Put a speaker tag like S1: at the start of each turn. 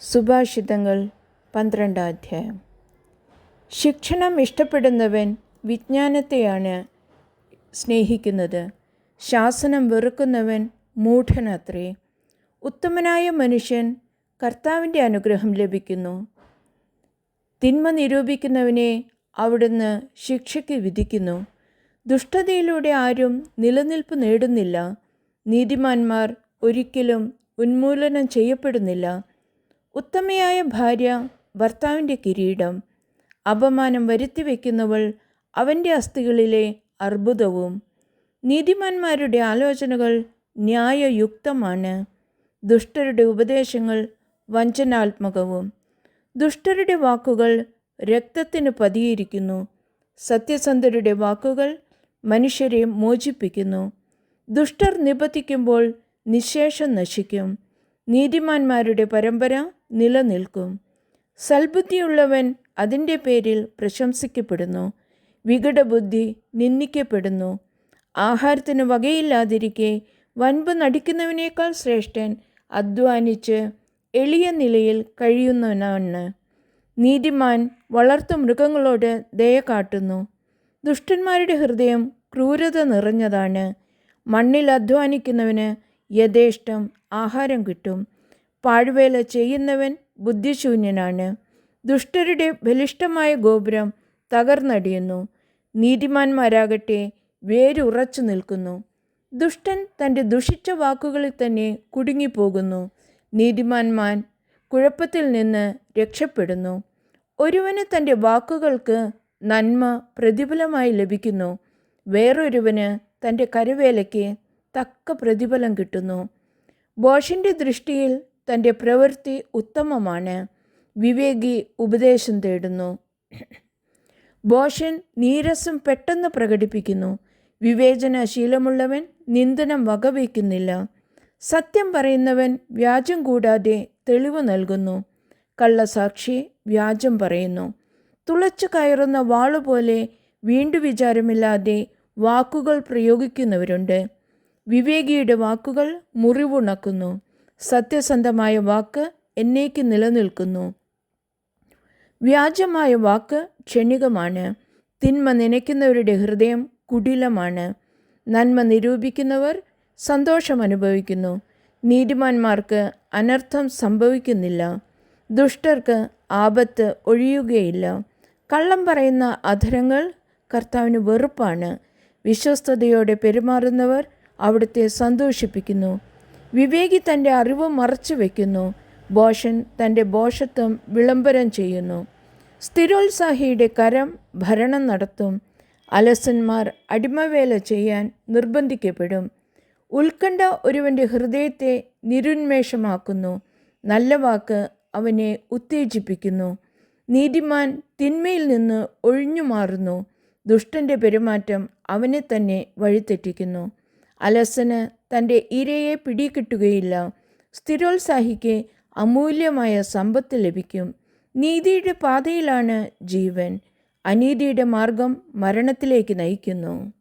S1: സുഭാഷിതങ്ങൾ പന്ത്രണ്ടാം അധ്യായം ശിക്ഷണം ഇഷ്ടപ്പെടുന്നവൻ വിജ്ഞാനത്തെയാണ് സ്നേഹിക്കുന്നത്. ശാസനം വെറുക്കുന്നവൻ മൂഢനത്രേ. ഉത്തമനായ മനുഷ്യൻ കർത്താവിന്റെ അനുഗ്രഹം ലഭിക്കുന്നു. തിന്മ നിരൂപിക്കുന്നവനെ അവിടുന്ന് ശിക്ഷയ്ക്ക് വിധിക്കുന്നു. ദുഷ്ടതയിലൂടെ ആരും നിലനിൽപ്പ് നേടുന്നില്ല. നീതിമാന്മാർ ഒരിക്കലും ഉന്മൂലനം ചെയ്യപ്പെടുന്നില്ല. ഉത്തമയായ ഭാര്യ ഭർത്താവിന്റെ കിരീടം അപമാനം വരുത്തി വയ്ക്കുന്നവൾ അവന്റെ അസ്ഥികളിലെ അർബുദവും നീതിമാന്മാരുടെ ആലോചനകൾ ന്യായയുക്തമാണ്. ദുഷ്ടരുടെ ഉപദേശങ്ങൾ വഞ്ചനാത്മകവും. ദുഷ്ടരുടെ വാക്കുകൾ രക്തത്തിന് പതിയിരിക്കുന്നു. സത്യസന്ധരുടെ വാക്കുകൾ മനുഷ്യരെ മോചിപ്പിക്കുന്നു. ദുഷ്ടർ നിബന്ധിക്കുമ്പോൾ നിശേഷം നശിക്കും. നീതിമാന്മാരുടെ പരമ്പര നിലനിൽക്കും. സൽബുദ്ധിയുള്ളവൻ അതിന്റെ പേരിൽ പ്രശംസിക്കപ്പെടുന്നു. വികടബുദ്ധി നിന്ദിക്കപ്പെടുന്നു. ആഹാരത്തിന് വകയില്ലാതിരിക്കെ വൻപ് നടിക്കുന്നവനേക്കാൾ ശ്രേഷ്ഠൻ അധ്വാനിച്ച് എളിയ നിലയിൽ കഴിയുന്നവനാണ്. നീതിമാൻ വളർത്തു മൃഗങ്ങളോട് ദയ കാട്ടുന്നു. ദുഷ്ടന്മാരുടെ ഹൃദയം ക്രൂരത നിറഞ്ഞതാണ്. മണ്ണിൽ അധ്വാനിക്കുന്നവന് യഥേഷ്ടം ആഹാരം കിട്ടും. പാഴ്വേല ചെയ്യുന്നവൻ ബുദ്ധിശൂന്യനാണ്. ദുഷ്ടരുടെ ബലിഷ്ടമായ ഗോപുരം തകർന്നടിയുന്നു. നീതിമാന്മാരാകട്ടെ വേരുറച്ചു നിൽക്കുന്നു. ദുഷ്ടൻ തന്റെ ദുഷിച്ച വാക്കുകളിൽ തന്നെ കുടുങ്ങിപ്പോകുന്നു. നീതിമാന്മാൻ കുഴപ്പത്തിൽ നിന്ന് രക്ഷപ്പെടുന്നു. ഒരുവന് തന്റെ വാക്കുകൾക്ക് നന്മ പ്രതിഫലമായി ലഭിക്കുന്നു. വേറൊരുവന് തന്റെ കരുവേലയ്ക്ക് തക്ക പ്രതിഫലം കിട്ടുന്നു. ബോഷിന്റെ ദൃഷ്ടിയിൽ തന്റെ പ്രവൃത്തി ഉത്തമമാണ്. വിവേകി ഉപദേശം തേടുന്നു. ബോഷൻ നീരസം പെട്ടെന്ന് പ്രകടിപ്പിക്കുന്നു. വിവേചനശീലമുള്ളവൻ നിന്ദനം വകവയ്ക്കുന്നില്ല. സത്യം പറയുന്നവൻ വ്യാജം കൂടാതെ തെളിവ് നൽകുന്നു. കള്ളസാക്ഷി വ്യാജം പറയുന്നു. തുളച്ചു കയറുന്ന വാളുപോലെ വീണ്ടു വിചാരമില്ലാതെ വാക്കുകൾ പ്രയോഗിക്കുന്നവരുണ്ട്. വിവേകിയുടെ വാക്കുകൾ മുറിവുണക്കുന്നു. സത്യസന്ധമായ വാക്ക് എന്നേക്ക് നിലനിൽക്കുന്നു. വ്യാജമായ വാക്ക് ക്ഷണികമാണ്. തിന്മ നനയ്ക്കുന്നവരുടെ ഹൃദയം കുടിലമാണ്. നന്മ നിരൂപിക്കുന്നവർ സന്തോഷം അനുഭവിക്കുന്നു നീതിമാന്മാർക്ക് അനർത്ഥം സംഭവിക്കുന്നില്ല. ദുഷ്ടർക്ക് ആപത്ത് ഒഴിയുകയില്ല. കള്ളം പറയുന്ന അധരങ്ങൾ കർത്താവിന് വെറുപ്പാണ്. വിശ്വസ്തയോടെ പെരുമാറുന്നവർ അവിടുത്തെ സന്തോഷിപ്പിക്കുന്നു. വിവേകി തന്റെ അറിവ് മറച്ചു വയ്ക്കുന്നു ബോഷൻ തന്റെ ബോഷത്വം വിളംബരം ചെയ്യുന്നു. സ്ഥിരോത്സാഹിയുടെ കരം ഭരണം നടത്തും. അലസന്മാർ അടിമവേല ചെയ്യാൻ നിർബന്ധിക്കപ്പെടും. ഉത്കണ്ഠ ഒരുവന്റെ ഹൃദയത്തെ നിരുന്മേഷമാക്കുന്നു. നല്ല വാക്ക് അവനെ ഉത്തേജിപ്പിക്കുന്നു. നീതിമാൻ തിന്മയിൽ നിന്ന് ഒഴിഞ്ഞു മാറുന്നു ദുഷ്ടന്റെ പെരുമാറ്റം അവനെ തന്നെ വഴിതെറ്റിക്കുന്നു. അലസന് തന്റെ ഇരയെ പിടികിട്ടുകയില്ല. സ്ഥിരോത്സാഹിക്ക് അമൂല്യമായ സമ്പത്ത് ലഭിക്കും. നീതിയുടെ പാതയിലാണ് ജീവൻ. അനീതിയുടെ മാർഗം മരണത്തിലേക്ക് നയിക്കുന്നു.